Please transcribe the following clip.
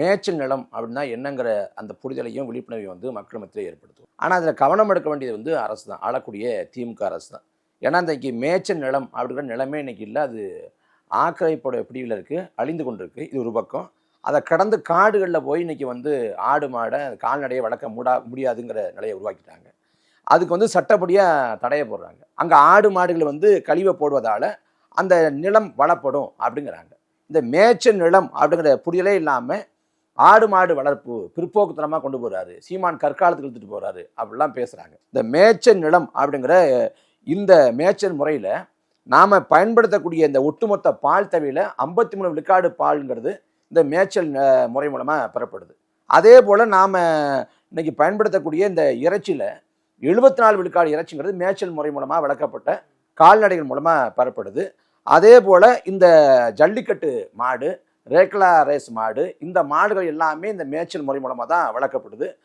மேய்ச்சல் நிலம் அப்படின்னா என்னங்கிற அந்த புரிதலையும் விழிப்புணர்வையும் வந்து மக்கள் மத்தியில் ஏற்படுத்தும். ஆனால் அதில் கவனம் எடுக்க வேண்டியது வந்து அரசு தான். ஆளக்கூடிய திமுக அரசு தான். ஏன்னா இன்றைக்கி மேய்ச்சல் நிலம் அப்படிங்கிற நிலமே இன்னைக்கு இல்லை. அது ஆக்கிரமிப்போட பிடிவில் இருக்குது அழிந்து கொண்டிருக்கு. இது ஒரு பக்கம். அதை கடந்து காடுகளில் போய் இன்றைக்கி வந்து ஆடு மாடை கால்நடையை வளர்க்க மூடா முடியாதுங்கிற நிலையை உருவாக்கிட்டாங்க. அதுக்கு வந்து சட்டப்படியாக தடையை போடுறாங்க. அங்கே ஆடு மாடுகளை வந்து கழிவை போடுவதால் அந்த நிலம் வளப்படும் அப்படிங்கிறாங்க. இந்த மேய்ச்சல் நிலம் அப்படிங்கிற புரியலே இல்லாமல் ஆடு மாடு வளர்ப்பு பிற்போக்குத்தனமாக கொண்டு போகிறாரு சீமான் கற்காலத்துக்கு இழுத்துட்டு போகிறாரு அப்படிலாம் பேசுகிறாங்க இந்த மேய்ச்சல் நிலம் அப்படிங்கிற இந்த மேய்ச்சல் முறையில் நாம் பயன்படுத்தக்கூடிய இந்த ஒட்டுமொத்த பால் தவியில் ஐம்பத்தி மூணு விழுக்காடு பால்ங்கிறது இந்த மேய்ச்சல் முறை மூலமாக பெறப்படுது. அதே போல் நாம் இன்னைக்கு பயன்படுத்தக்கூடிய இந்த இறைச்சியில் எழுபத்தி நாலு விழுக்காடு இறைச்சிங்கிறது மேய்ச்சல் முறை மூலமாக வளர்க்கப்பட்ட கால்நடைகள் மூலமாக பெறப்படுது. அதே போல் இந்த ஜல்லிக்கட்டு மாடு ரேக்லா ரேஸ் மாடு. இந்த மாடுகள் எல்லாமே இந்த மேய்ச்சல் முறை மூலமாக தான் வளர்க்கப்படுது.